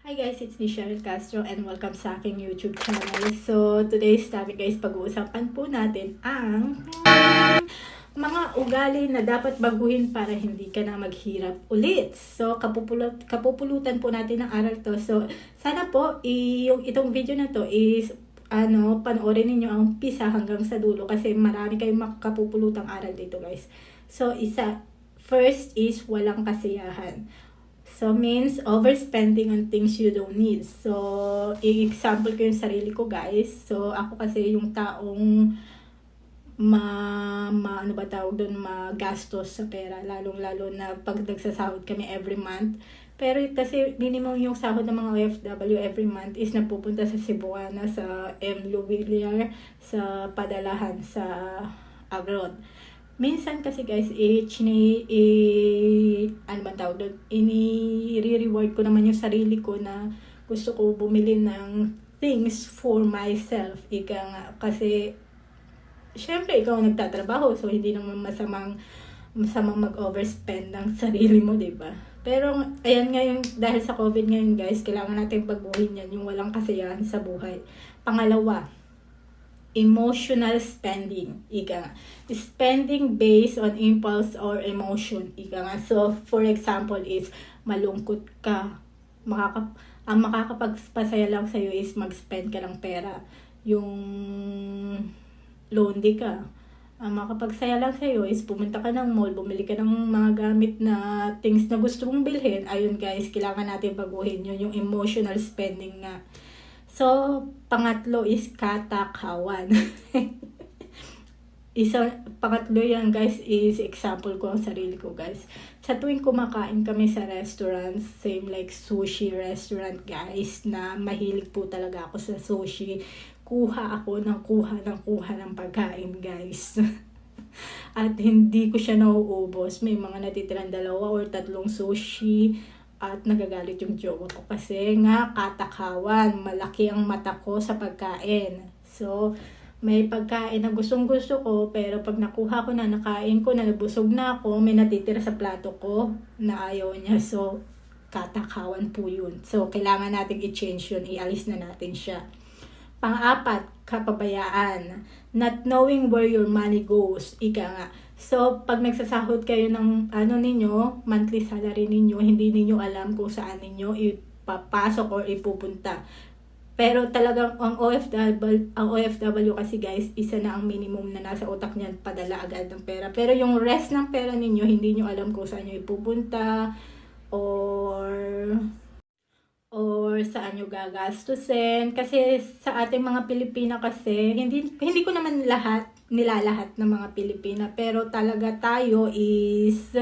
Hi guys, it's me Cheryl Castro and welcome sa aking YouTube channel. So, today's topic guys, pag-uusapan po natin ang mga ugali na dapat baguhin para hindi ka na maghirap ulit. So, kapupulutan po natin ng aral to. So, sana po, yung itong video na to is ano, panoorin ninyo ang pisa hanggang sa dulo kasi marami kayong makakapupulutang aral dito guys. So, isa, first is walang kasiyahan. So, means overspending on things you don't need. So, i-example ko yung sarili ko, guys. So, ako kasi yung taong ma, ma ano ba tawag doon, magastos sa pera. Lalong-lalo na pag nagsasahod kami every month. Pero kasi minimum yung sahod ng mga OFW every month is napupunta sa Cebuana, sa M. Villar, sa padalahan sa abroad. Minsan kasi guys, eh, chini, eh, ano ba tawag doon, ini-reward ko naman yung sarili ko na gusto ko bumili ng things for myself. Ika nga, kasi, syempre, ikaw ang nagtatrabaho, so hindi naman masamang, masamang mag-overspend ng sarili mo, ba? Pero, ayan ngayon, dahil sa COVID ngayon guys, kailangan natin pagbuhin yan, yung walang kasiyahan sa buhay. Pangalawa, emotional spending. Ika nga. Spending based on impulse or emotion. Ika nga. So, for example is, malungkot ka. Makaka, ang makakapagpasaya lang sa'yo is mag-spend ka ng pera. Yung lonely ka. Ang makapagsaya lang sa'yo is pumunta ka ng mall, bumili ka ng mga gamit na things na gusto mong bilhin. Ayun guys, kailangan natin baguhin yun, yung emotional spending nga. So, pangatlo is katakawan. Isa, pangatlo yan guys is example ko ang sarili ko guys. Sa tuwing kumakain kami sa restaurant, same like sushi restaurant guys, na mahilig po talaga ako sa sushi. Kuha ako ng kuha ng kuha ng pagkain guys. At hindi ko siya nauubos. May mga natitirang dalawa or tatlong sushi at nagagalit yung jowa ko kasi nga katakawan, malaki ang mata ko sa pagkain. So, may pagkain na gustong gusto ko, pero pag nakuha ko na, nakain ko na, nabusog na ako, may natitira sa plato ko na ayaw niya. So, katakawan po yun. So, kailangan natin i-change yun, ialis na natin siya. Pang-apat, kapabayaan. Not knowing where your money goes. Ika nga. So, pag nagsasahod kayo ng ano ninyo, monthly salary ninyo, hindi ninyo alam kung saan ninyo ipapasok or ipupunta. Pero talagang ang OFW, ang OFW kasi guys, isa na ang minimum na nasa utak niyan padala agad ng pera. Pero yung rest ng pera ninyo, hindi nyo alam kung saan nyo ipupunta or or saan nyo gagastusin. Kasi sa ating mga Pilipina kasi, hindi, hindi ko naman lahat, nilalahat ng mga Pilipina. Pero talaga tayo is,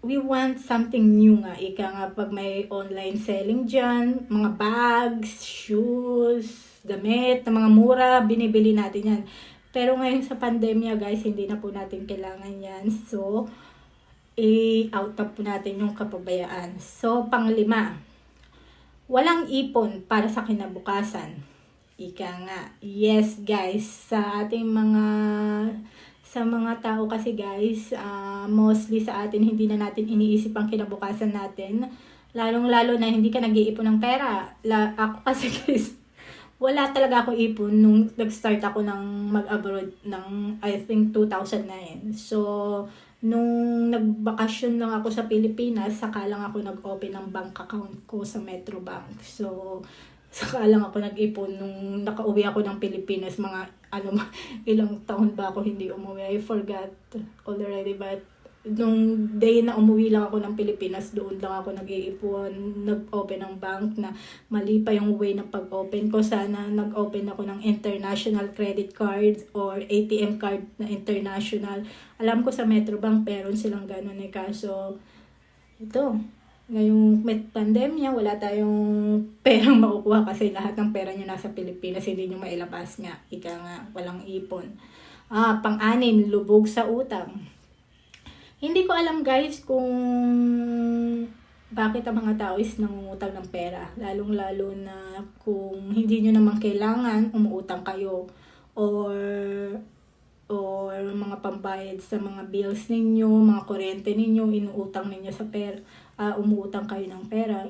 we want something new nga. Ika nga pag may online selling dyan, mga bags, shoes, damit, na mga mura, binibili natin yan. Pero ngayon sa pandemya guys, hindi na po natin kailangan yan. So, i-out up po natin yung kapabayaan. So, panglima, walang ipon para sa kinabukasan. Ika nga. Yes, guys. Sa ating mga sa mga tao kasi guys, uh, mostly sa atin hindi na natin iniisip ang kinabukasan natin. Lalong-lalo na hindi ka nag-iipon ng pera. La, ako kasi guys, wala talaga ako ipon nung nag-start ako ng mag-abroad ng I think 2009. So, nung nagbakasyon lang ako sa Pilipinas, saka lang ako nag-open ng bank account ko sa Metro Bank. So, saka lang ako nag-ipon nung nakauwi ako ng Pilipinas, mga ano, ilang taon ba ako hindi umuwi. I forgot already, but nung day na umuwi lang ako ng Pilipinas, doon lang ako nag-iipon, nag-open ng bank na mali pa yung way ng pag-open ko. Sana nag-open ako ng international credit card or ATM card na international. Alam ko sa Metrobank, meron silang ganun eh. Kaso, ito, ngayong may pandemya, wala tayong perang makukuha kasi lahat ng pera nyo nasa Pilipinas, hindi nyo mailabas nga. Ika nga, walang ipon. Ah, pang-anim, lubog sa utang hindi ko alam guys kung bakit ang mga tao is nangungutang ng pera. Lalong-lalo na kung hindi nyo naman kailangan, umuutang kayo. Or, or mga pambayad sa mga bills ninyo, mga kuryente ninyo, inuutang ninyo sa pera, uh, umuutang kayo ng pera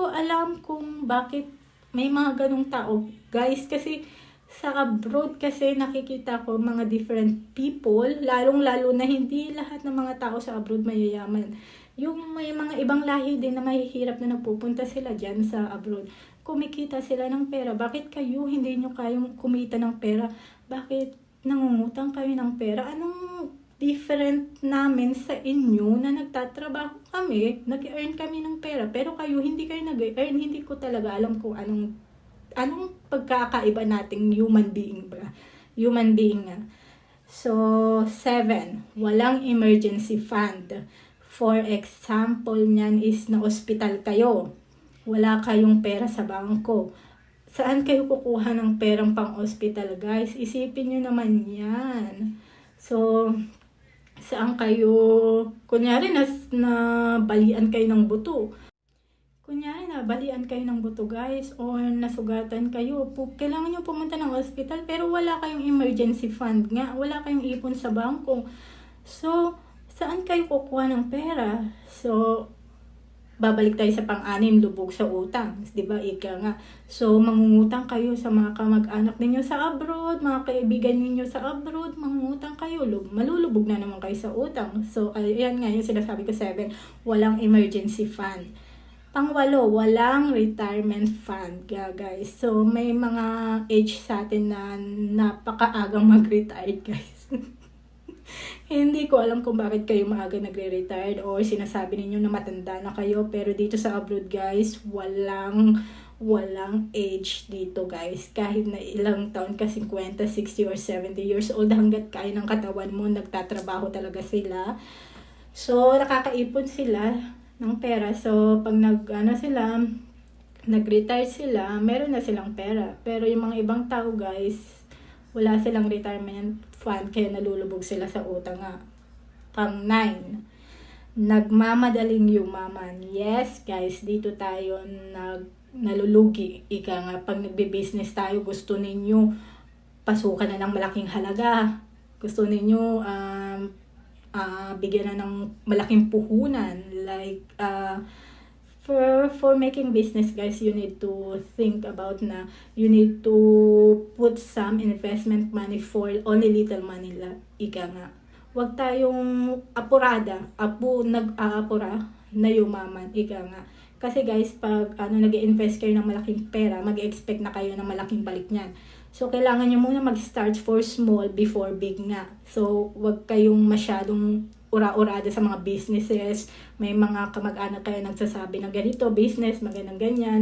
ko alam kung bakit may mga ganong tao. Guys, kasi sa abroad kasi nakikita ko mga different people, lalong-lalo na hindi lahat ng mga tao sa abroad mayayaman. Yung may mga ibang lahi din na mahihirap na napupunta sila dyan sa abroad. Kumikita sila ng pera. Bakit kayo hindi nyo kayong kumita ng pera? Bakit nangungutang kayo ng pera? Anong different namin sa inyo na nagtatrabaho kami, nag-earn kami ng pera, pero kayo hindi kayo nag-earn, hindi ko talaga alam kung anong anong pagkakaiba nating human being ba? Human being nga. So, seven, walang emergency fund. For example niyan is na ospital kayo. Wala kayong pera sa bangko. Saan kayo kukuha ng perang pang ospital, guys? Isipin nyo naman yan. So, saan kayo, kunyari nas, na balian kayo ng buto. Kunyari na balian kayo ng buto guys or nasugatan kayo. Pu- kailangan nyo pumunta ng hospital pero wala kayong emergency fund nga. Wala kayong ipon sa bangko. So, saan kayo kukuha ng pera? So, babalik tayo sa pang-anim, lubog sa utang. Di ba? Ika nga. So, mangungutang kayo sa mga kamag-anak ninyo sa abroad, mga kaibigan ninyo sa abroad, mangungutang kayo. Lub- malulubog na naman kayo sa utang. So, ayan nga yung sinasabi ko, seven, walang emergency fund. Pangwalo, walang retirement fund, ga- guys. So, may mga age sa atin na napakaagang mag-retire, guys. Hindi ko alam kung bakit kayo maaga nagre-retired or sinasabi ninyo na matanda na kayo. Pero dito sa abroad, guys, walang walang age dito, guys. Kahit na ilang taon ka, 50, 60, or 70 years old, hanggat kaya ng katawan mo, nagtatrabaho talaga sila. So, nakakaipon sila ng pera. So, pag nag, ano sila, nag-retire sila, meron na silang pera. Pero yung mga ibang tao, guys, wala silang retirement fund kaya nalulubog sila sa utang nga. Pang 9. Nagmamadaling yumaman. Yes, guys, dito tayo nag nalulugi. Ika nga, pag nagbe-business tayo, gusto ninyo pasukan na ng malaking halaga. Gusto ninyo um, ah, bigyan na ng malaking puhunan. Like, uh, for for making business guys you need to think about na you need to put some investment money for only little money la ika nga. Wag tayong apurada apu nag-aapura na yumaman ika nga. Kasi guys pag ano nag-invest kayo ng malaking pera mag-expect na kayo ng malaking balik niyan. So kailangan nyo muna mag-start for small before big nga. So wag kayong masyadong ura-urada sa mga businesses. May mga kamag-anak kayo nagsasabi ng ganito, business, magandang ganyan.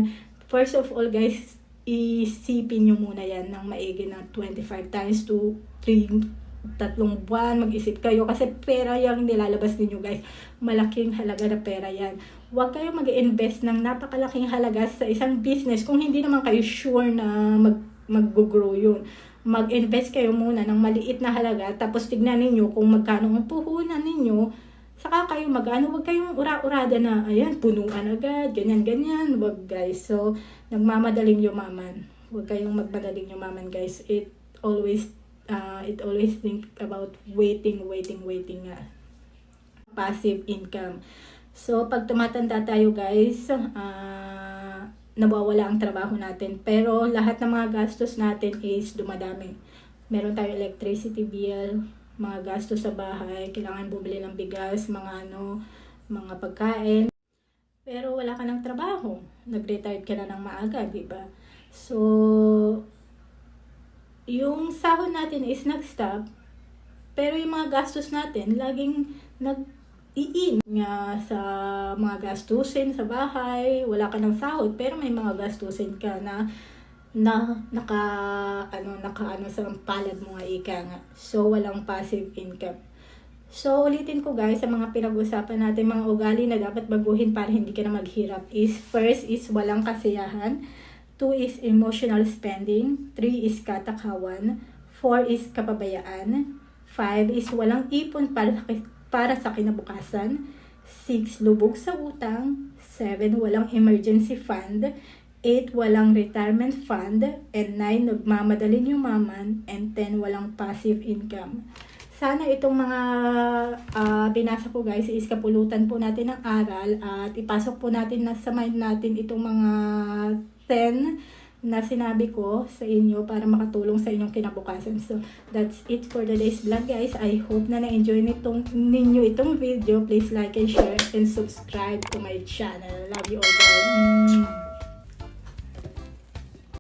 First of all, guys, isipin nyo muna yan ng maigi na 25 times to 3 tatlong buwan, mag-isip kayo kasi pera yung nilalabas ninyo guys. Malaking halaga na pera yan. Huwag kayo mag invest ng napakalaking halaga sa isang business kung hindi naman kayo sure na mag mag-grow yun mag-invest kayo muna ng maliit na halaga tapos tignan ninyo kung magkano ang puhunan ninyo saka kayo magano wag kayong ura-urada na ayan punuan agad ganyan ganyan wag guys. So nagmamadaling yumaman. Wag kayong magmadaling yumaman guys. It always uh, it always think about waiting waiting waiting nga. Passive income. So pag tumatanda tayo guys uh, nawawala ang trabaho natin. Pero lahat ng mga gastos natin is dumadami. Meron tayo electricity bill, mga gastos sa bahay, kailangan bumili ng bigas, mga ano, mga pagkain. Pero wala ka ng trabaho. Nag-retired ka na ng maaga, di ba? So, yung sahod natin is nag-stop, pero yung mga gastos natin, laging nag iin nga sa mga gastusin sa bahay, wala ka ng sahod, pero may mga gastusin ka na na naka ano naka ano sa palad mo nga ika nga. So walang passive income. So ulitin ko guys sa mga pinag-usapan natin mga ugali na dapat baguhin para hindi ka na maghirap is first is walang kasiyahan, two is emotional spending, three is katakawan, four is kapabayaan, five is walang ipon para para sa kinabukasan. 6. Lubog sa utang. 7. Walang emergency fund. 8. Walang retirement fund. And 9. Nagmamadaling yumaman. And 10. Walang passive income. sana itong mga ah, binasa ko guys is kapulutan po natin ng aral at ipasok po natin na sa mind natin itong mga 10 na sinabi ko sa inyo para makatulong sa inyong kinabukasan. So, that's it for today's vlog guys. I hope na na-enjoy nitong, ninyo itong video. Please like and share and subscribe to my channel. Love you all guys.